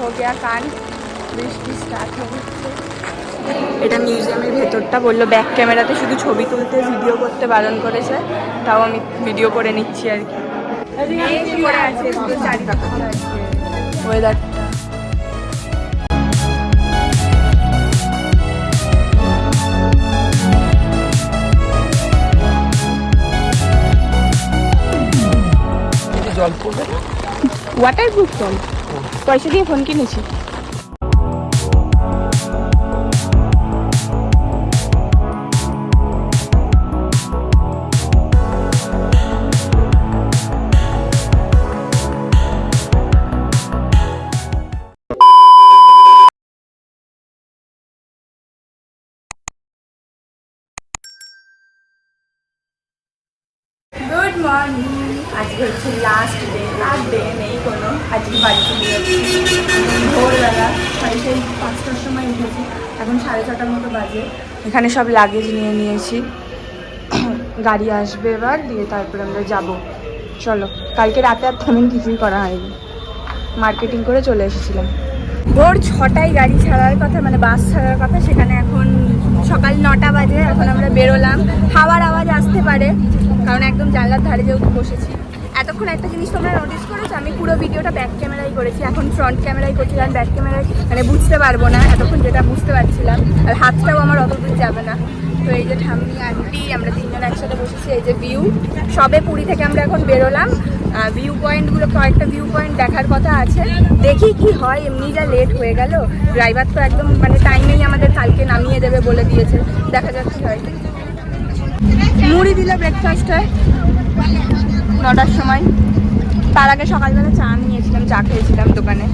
হো গিয়া কান বৃষ্টি স্টার্ট হয়ে গেছে এটা মিউজিয়ামের ভেতরটা বলল ব্যাক ক্যামেরাতে শুধু ছবি তুলতে ভিডিও করতে বারণ করেছে তাও আমি ভিডিও করে নিচ্ছি আর কি। ওয়েদারটা জল পড়বে ওয়াটার প্রুফ ফোন পয়সা দিয়ে ফোন কিনেছি। হচ্ছে লাস্ট ডে লাস্ট ডে নেই কোনো, আজকে বাড়ি চলে যাচ্ছি। ভোরবেলা সাড়ে সেই পাঁচটার সময় উঠেছি। এখন সাড়ে ছটার মতো বাজে। এখানে সব লাগেজ নিয়ে নিয়েছি। গাড়ি আসবে এবার, দিয়ে তারপরে আমরা যাব। চলো, কালকে রাতে আর তেমন কিছুই করা হয়নি। মার্কেটিং করে চলে এসেছিলাম। ভোর ছটায় গাড়ি ছাড়ার কথা মানে বাস ছাড়ার কথা, সেখানে এখন সকাল নটা বাজে, এখন আমরা বেরোলাম। হাওয়ার আওয়াজ আসতে পারে, কারণ একদম জানলার ধারে যেহেতু বসেছি। এতক্ষণ একটা জিনিস তোমরা নোটিস করেছ? আমি পুরো ভিডিওটা ব্যাক ক্যামেরায় করেছি। এখন ফ্রন্ট ক্যামেরায় করছি, কারণ ব্যাক ক্যামেরায় মানে বুঝতে পারব না এতক্ষণ যেটা বুঝতে পারছিলাম। আর হাতটাও আমার অত দূর যাবে না। তো এই যে ঠাম্মি, আন্টি, আমরা তিনজন একসাথে বসেছি, এই যে ভিউ সবে পুরী থেকে আমরা এখন বেরোলাম। ভিউ পয়েন্টগুলো কয়েকটা ভিউ পয়েন্ট দেখার কথা আছে। দেখি কি হয়, এমনি যা লেট হয়ে গেল। ড্রাইভার তো একদম মানে টাইমেই আমাদের কালকে নামিয়ে দেবে বলে দিয়েছে। দেখা যাক হয়। মুড়ি দিল ব্রেকফাস্ট হয়। নটার সময়। তার আগে সকালবেলা চা নিয়েছিলাম, চা খেয়েছিলাম দোকানে।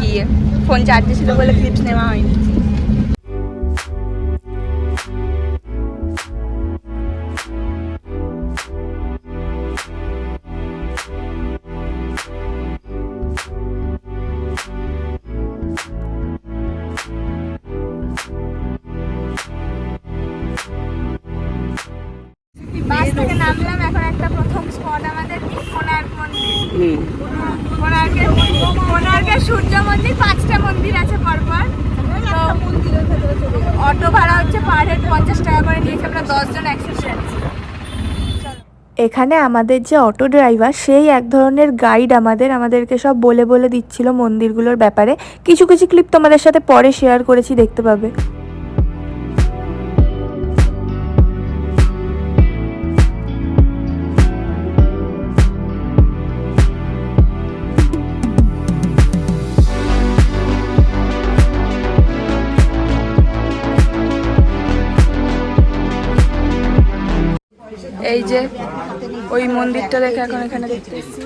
গিয়ে ফোন চার্জে ছিল বলে ক্লিপস নেওয়া হয়নি। মন্দির আছে পরপর অটো ভাড়া হচ্ছে পার হেড পঞ্চাশ টাকা করে নিয়েছে আমরা দশজন একসাথে এখানে আমাদের যে অটো ড্রাইভার, সেই এক ধরনের গাইড আমাদের, আমাদেরকে সব বলে বলে দিচ্ছিল মন্দিরগুলোর ব্যাপারে। কিছু কিছু ক্লিপ তোমাদের সাথে পরে শেয়ার করেছি, দেখতে পাবে। এই যে ওই মন্দিরটা দেখে এখন এখানে দেখতে আছে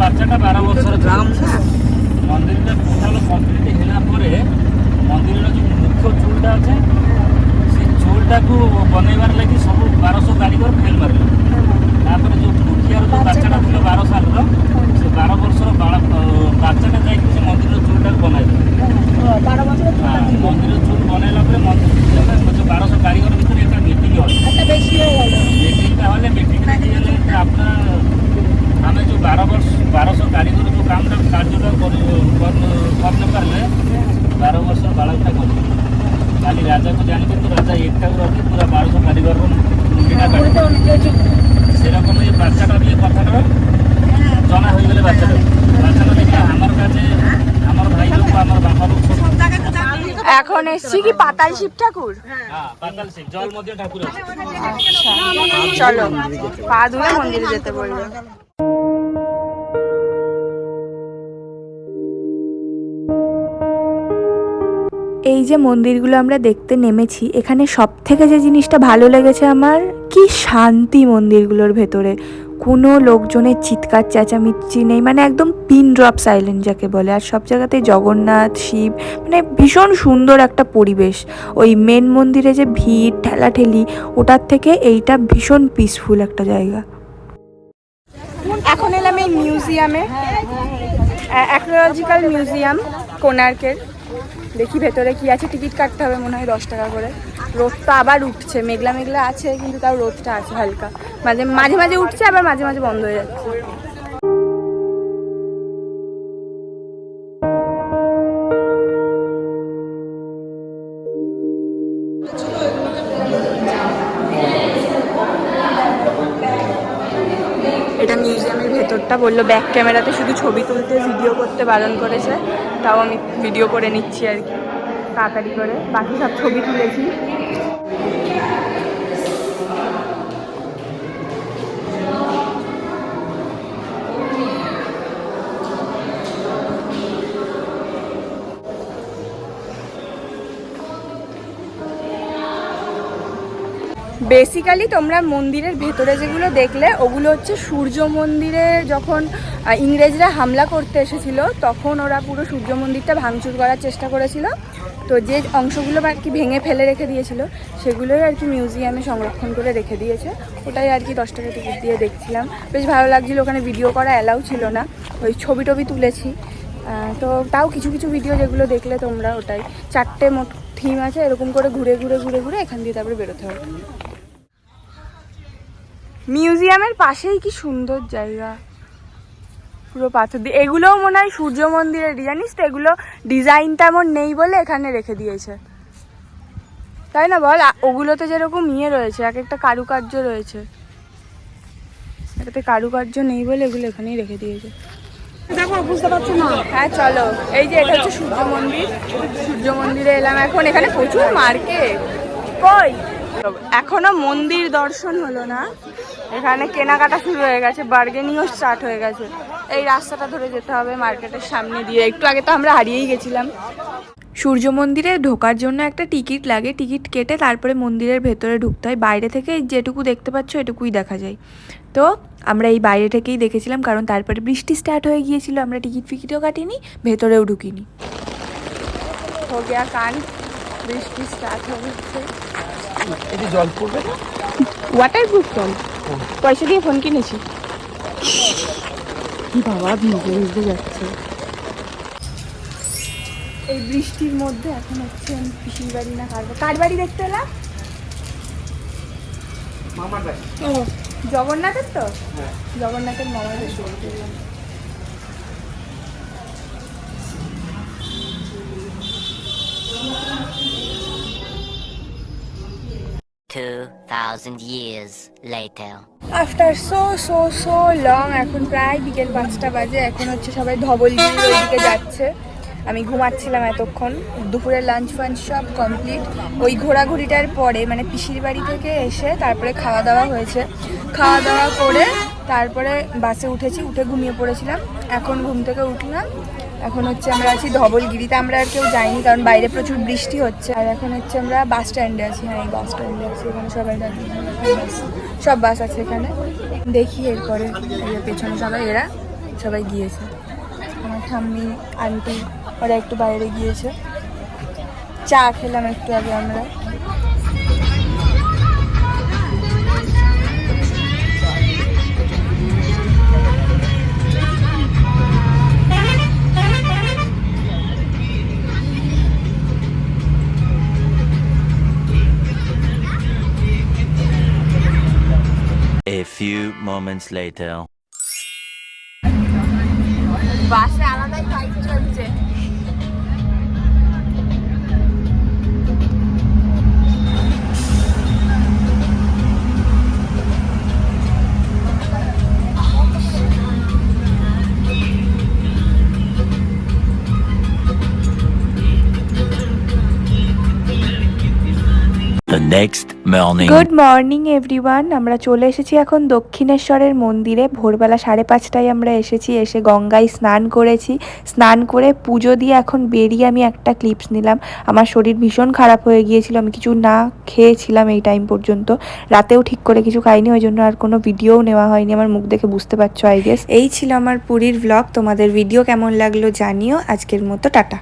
বাচ্চাটা বছর মন্দিরটা পরে মন্দিরের মুখ্য চুলটা আছে সেই চুলটাকে বনাইবার লাগি সব বারোশো কারিগর ফেল মারিলে। ତାପରେ ଯେଉଁ ମୁଖିଆର ଯେଉଁ ବାଚ୍ଚାଟା ଥିଲା ବାର ସାଲର ସେ ବାର ବର୍ଷର ବାଳ ବାଚ୍ଚାଟା ଯାଇକି ସେ ମନ୍ଦିରର ଚୁଲଟାକୁ ବନାଇଲେ ହଁ, ମନ୍ଦିର ଚୁଲ ବନେଇଲା ପରେ ମନ୍ଦିର ଯେଉଁ ବାରଶହ କାରିଗର ଭିତରେ একটা ମିଟିଂ হয় মিটিংটা হলে মিটিংটা কি হলে যে আপনার ଆମେ ଯେଉଁ ବାର ବର୍ଷ ବାରଶହ କାରିଗର ଯେଉଁ କାମଟା କାର୍ଯ୍ୟଟା କରି କରିନେ ପାରିଲେ ବାର ବର୍ଷ ବାଳକଟା କଲେ କାଲି ରାଜାକୁ ଜାଣିକି ତ ରାଜା ଏକଟାକୁ ରଖି ପୁରା ବାରଶହ କାରିଗରର ମୁଣ୍ଡିଟା କାଟି সেরকম এই বাচ্চাটা দিয়ে কথাটা জনা হয়ে গেলে বাচ্চাটা। বাচ্চাটা দেখে আমার কাছে আমার ভাই লোক আমার বাবা লোক। এখন এসছি কি পাতাল শিব ঠাকুর? হ্যাঁ আচ্ছা চলো পা ধুয়ে মন্দিরে যেতে বলব। এই যে মন্দিরগুলো আমরা দেখতে নেমেছি, এখানে সব থেকে যে জিনিসটা ভালো লেগেছে আমার, কি শান্তি মন্দিরগুলোর ভেতরে। কোনো লোকজনের চিৎকার, চেঁচামেচি নেই মানে একদম পিন ড্রপ সাইলেন্ট যাকে বলে। আর সব জায়গাতে জগন্নাথ, শিব মানে ভীষণ সুন্দর একটা পরিবেশ। ওই মেন মন্দিরে যে ভিড়, ঠেলাঠেলি, ওটার থেকে এইটা ভীষণ পিসফুল একটা জায়গা। এখন এলাম এই মিউজিয়ামে মিউজিয়াম কোনার্কের দেখি ভেতরে কি আছে, টিকিট কাটতে হবে মনে হয় দশ টাকা করে। রোদ তো আবার উঠছে, মেঘলা মেঘলা আছে, কিন্তু তাও রোদটা আছে হালকা। মাঝে মাঝে মাঝে উঠছে, আবার মাঝে মাঝে বন্ধ হয়ে যাচ্ছে। এটা মিউজিয়ামের ভেতরটা বলল ব্যাক ক্যামেরাতে শুধু ছবি তুলতে ভিডিও করতে বারণ করেছে, তাও আমি ভিডিও করে নিচ্ছি আর কি, তাড়াতাড়ি করে, বাকি সব ছবি তুলেছি। বেসিক্যালি তোমরা মন্দিরের ভেতরে যেগুলো দেখলে, ওগুলো হচ্ছে সূর্য মন্দিরে যখন ইংরেজরা হামলা করতে এসেছিল, তখন ওরা পুরো সূর্য মন্দিরটা ভাঙচুর করার চেষ্টা করেছিল। তো যে অংশগুলো আর কি ভেঙে ফেলে রেখে দিয়েছিল, সেগুলোই আর কি মিউজিয়ামে সংরক্ষণ করে রেখে দিয়েছে। ওটাই আর কি দশ টাকা টিকিট দিয়ে দেখছিলাম। বেশ ভালো লাগছিল, ওখানে ভিডিও করা অ্যালাউ ছিল না। ওই ছবি টবি তুলেছি। তো তাও কিছু কিছু ভিডিও যেগুলো দেখলে তোমরা ওটাই। চারটে মোট থিম আছে, এরকম করে ঘুরে ঘুরে ঘুরে ঘুরে এখান দিয়ে তারপরে বেরোতে হবে। মিউজিয়ামের পাশেই কি সুন্দর জায়গা। পুরো পাথর দিয়ে। এগুলোও মনে হয় সূর্য মন্দিরের জানিস তো? এগুলো ডিজাইন তেমন নেই বলে এখানে রেখে দিয়েছে। তাই না বল? ওগুলোতে যেরকম ইয়ে রয়েছে এক একটা কারুকার্য রয়েছে। এটাতে কারুকার্য নেই বলে এগুলো এখানেই রেখে দিয়েছে। দেখো বুঝতে পারছ না? হ্যাঁ চলো। এই যে এটা হচ্ছে সূর্য মন্দির। সূর্য মন্দিরে এলাম। এখন এখানে প্রচুর মার্কেট। কই? এখনও মন্দির দর্শন হলো না। এখানে কেনাকাটা শুরু হয়ে গেছে বার্গেনিংও স্টার্ট হয়ে গেছে। এই রাস্তাটা ধরে যেতে হবে মার্কেটের সামনে দিয়ে। একটু আগে তো আমরা হারিয়েই গেছিলাম। সূর্য মন্দিরে ঢোকার জন্য একটা টিকিট লাগে। টিকিট কেটে তারপরে মন্দিরের ভেতরে ঢুকতে হয়। বাইরে থেকে যেটুকু দেখতে পাচ্ছ এটুকুই দেখা যায়। তো আমরা এই বাইরে থেকেই দেখেছিলাম কারণ তারপরে বৃষ্টি স্টার্ট হয়ে গিয়েছিল। আমরা টিকিট ফিকিটও কাটিনি ভেতরেও ঢুকিনি। হো গিয়া কান বৃষ্টি স্টার্ট হয়ে গেছে। এটি জল পড়বে না? ওয়াটার প্রুফ জল। পয়সা দিয়ে ফোন কিনেছি। বাবা ভিজে ভিজে যাচ্ছে। এই বৃষ্টির মধ্যে এখন হচ্ছে আমি পিসির বাড়ি না কার কার বাড়ি দেখতে এলাম? মামার বাড়ি। ও জগন্নাথের তো? জগন্নাথের মামার বাড়ি। দেখতে এলাম। Two thousand years later. After so so so long এখন প্রায় বিকেল পাঁচটা বাজে, এখন হচ্ছে সবাই ধবলগিরির ওইদিকে যাচ্ছে আমি ঘুমাচ্ছিলাম এতক্ষণ, দুপুরের লাঞ্চ ফাঞ্চ সব কমপ্লিট ওই ঘোরাঘুরিটার পরে মানে পিসির বাড়ি থেকে এসে তারপরে খাওয়া দাওয়া হয়েছে খাওয়া দাওয়া করে তারপরে বাসে উঠেছি, উঠে ঘুমিয়ে পড়েছিলাম এখন ঘুম থেকে উঠলাম এখন হচ্ছে আমরা আছি ধবলগিরিতে, আমরা আর কেউ যাইনি কারণ বাইরে প্রচুর বৃষ্টি হচ্ছে। আর এখন হচ্ছে আমরা বাস স্ট্যান্ডে আছি। হ্যাঁ এই বাস স্ট্যান্ডে আছি। এখানে সবাই সব বাস আছে এখানে। দেখি এরপরে পেছনে সবাই, এরা সবাই গিয়েছে। আমার ঠাম্মি আন্টি ওরা একটু বাইরে গিয়েছে। চা খেলাম একটু আগে আমরা। Moments later. Next morning. Good morning everyone আমরা চলে এসেছি এখন দক্ষিণেশ্বরের মন্দিরে। ভোরবেলা সাড়ে পাঁচটায় আমরা এসেছি, এসে গঙ্গায় স্নান করেছি। স্নান করে পুজো দিয়ে এখন বেরিয়ে আমি একটা ক্লিপস নিলাম। আমার শরীর ভীষণ খারাপ হয়ে গিয়েছিল, আমি কিছু না খেয়েছিলাম এই টাইম পর্যন্ত। রাতেও ঠিক করে কিছু খাইনি, ওই জন্য আর কোনো ভিডিওও নেওয়া হয়নি। আমার মুখ দেখে বুঝতে পারছ আই গেস এই ছিল আমার পুরীর ব্লগ তোমাদের ভিডিও কেমন লাগল জানিও। আজকের মতো টাটা।